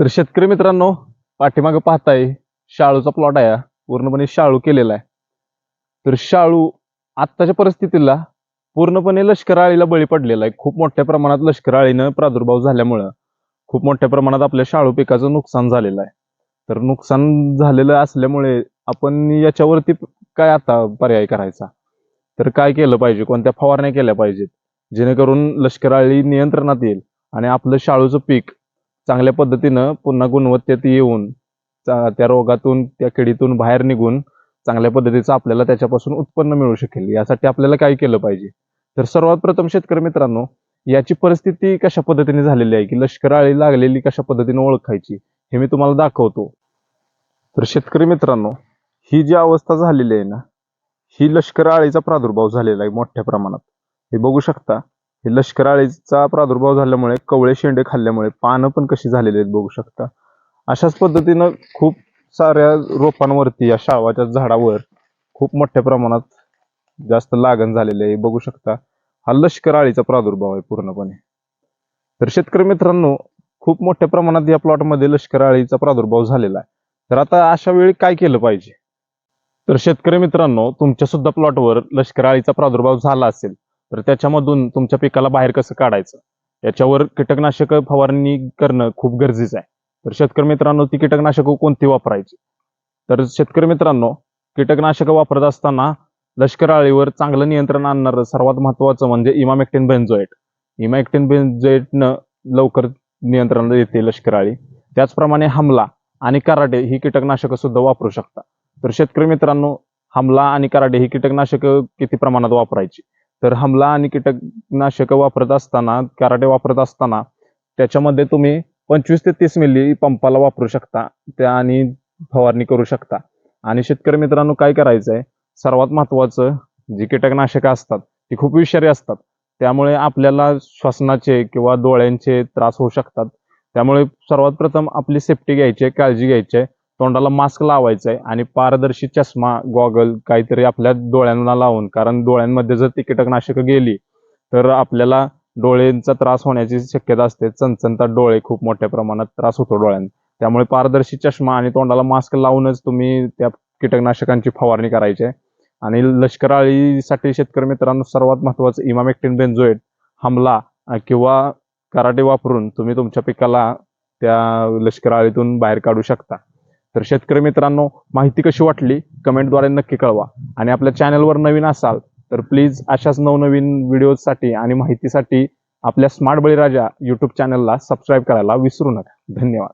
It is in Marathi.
तर शेतकरी मित्रांनो पाठीमागं पाहताय शाळूचा प्लॉट आहे हा. पूर्णपणे शाळू केलेला आहे. तर शाळू आत्ताच्या परिस्थितीला पूर्णपणे लष्कराळीला बळी पडलेला आहे. खूप मोठ्या प्रमाणात लष्कराळीनं प्रादुर्भाव झाल्यामुळं खूप मोठ्या प्रमाणात आपल्या शाळू पिकाचं नुकसान झालेलं आहे. तर नुकसान झालेलं असल्यामुळे आपण याच्यावरती काय आता पर्याय करायचा? तर काय केलं पाहिजे? कोणत्या फवारण्या केल्या पाहिजेत? जेणेकरून लष्कराळी नियंत्रणात येईल आणि आपलं शाळूचं पीक चांगल्या पद्धतीनं पुन्हा गुणवत्तेत येऊन त्या रोगातून त्या किडीतून बाहेर निघून चांगल्या पद्धतीचं आपल्याला त्याच्यापासून उत्पन्न मिळू शकेल. यासाठी आपल्याला काय केलं पाहिजे? तर सर्वात प्रथम शेतकरी मित्रांनो याची परिस्थिती कशा पद्धतीने झालेली आहे? की लष्कर आळी लागलेली कशा पद्धतीने ओळखायची? हे मी तुम्हाला दाखवतो. तर शेतकरी मित्रांनो ही जी अवस्था झालेली आहे ना ही लष्कर आळीचा प्रादुर्भाव झालेला आहे मोठ्या प्रमाणात. हे बघू शकता हे लष्कराळीचा प्रादुर्भाव झाल्यामुळे कवळे शेंडे खाल्ल्यामुळे पानं पण कशी झालेली आहेत बघू शकता. अशाच पद्धतीनं खूप साऱ्या रोपांवरती या शाळवाच्या झाडावर खूप मोठ्या प्रमाणात जास्त लागण झालेली आहे. बघू शकता हा लष्कर आळीचा प्रादुर्भाव आहे पूर्णपणे. तर शेतकरी मित्रांनो खूप मोठ्या प्रमाणात या प्लॉटमध्ये लष्कर आळीचा प्रादुर्भाव झालेला आहे. तर आता अशा वेळी काय केलं पाहिजे? तर शेतकरी मित्रांनो तुमच्या सुद्धा प्लॉटवर लष्कर आळीचा प्रादुर्भाव झाला असेल तर त्याच्यामधून तुमच्या पिकाला बाहेर कसं काढायचं? याच्यावर कीटकनाशक फवारणी करणं खूप गरजेचं आहे. तर शेतकरी मित्रांनो ती कीटकनाशकं कोणती वापरायची? तर शेतकरी मित्रांनो कीटकनाशकं वापरत असताना लष्कर आळीवर चांगलं नियंत्रण आणणारं सर्वात महत्वाचं म्हणजे इमामेक्टिन बेन्झोएट इमामेक्टिन बेन्झोएटनं लवकर नियंत्रण येते लष्कर आळी त्याचप्रमाणे हमला आणि कराटे ही कीटकनाशकं सुद्धा वापरू शकता. तर शेतकरी मित्रांनो हमला आणि कराटे ही कीटकनाशकं किती प्रमाणात वापरायची? तर हमला आणि कीटकनाशकं वापरत असताना कराटे वापरत असताना त्याच्यामध्ये तुम्ही पंचवीस ते तीस मिली पंपाला वापरू शकता. त्या आणि फवारणी करू शकता. आणि शेतकरी मित्रांनो काय करायचं आहे सर्वात महत्त्वाचं जी कीटकनाशकं असतात ती खूप विषारी असतात. त्यामुळे आपल्याला श्वसनाचे किंवा डोळ्यांचे त्रास होऊ शकतात. त्यामुळे सर्वात प्रथम आपली सेफ्टी घ्यायची आहे काळजी घ्यायची आहे. तोंडाला मास्क लावायचा आहे आणि पारदर्शी चष्मा गॉगल काहीतरी आपल्या डोळ्यांना लावून. कारण डोळ्यांमध्ये जर ती कीटकनाशकं गेली तर आपल्याला डोळ्यांचा त्रास होण्याची शक्यता असते. चणचणता डोळे खूप मोठ्या प्रमाणात त्रास होतो डोळ्यांना. त्यामुळे पारदर्शी चष्मा आणि तोंडाला मास्क लावूनच तुम्ही त्या कीटकनाशकांची फवारणी करायची आहे. आणि लष्कराळीसाठी शेतकरी मित्रांनो सर्वात महत्वाचं इमामेक्टिन बेन्झोएट हमला किंवा कराटे वापरून तुम्ही तुमच्या पिकाला त्या लष्कराळीतून बाहेर काढू शकता. तर शेतकरी मित्रांनो माहिती कशी वाटली? कमेंटद्वारे नक्की कळवा. आणि आपल्या चॅनलवर नवीन असाल तर प्लीज अशाच नवनवीन व्हिडिओसाठी आणि माहितीसाठी आपल्या स्मार्ट बळीराजा यूट्यूब चॅनलला सबस्क्राईब करायला विसरू नका. धन्यवाद.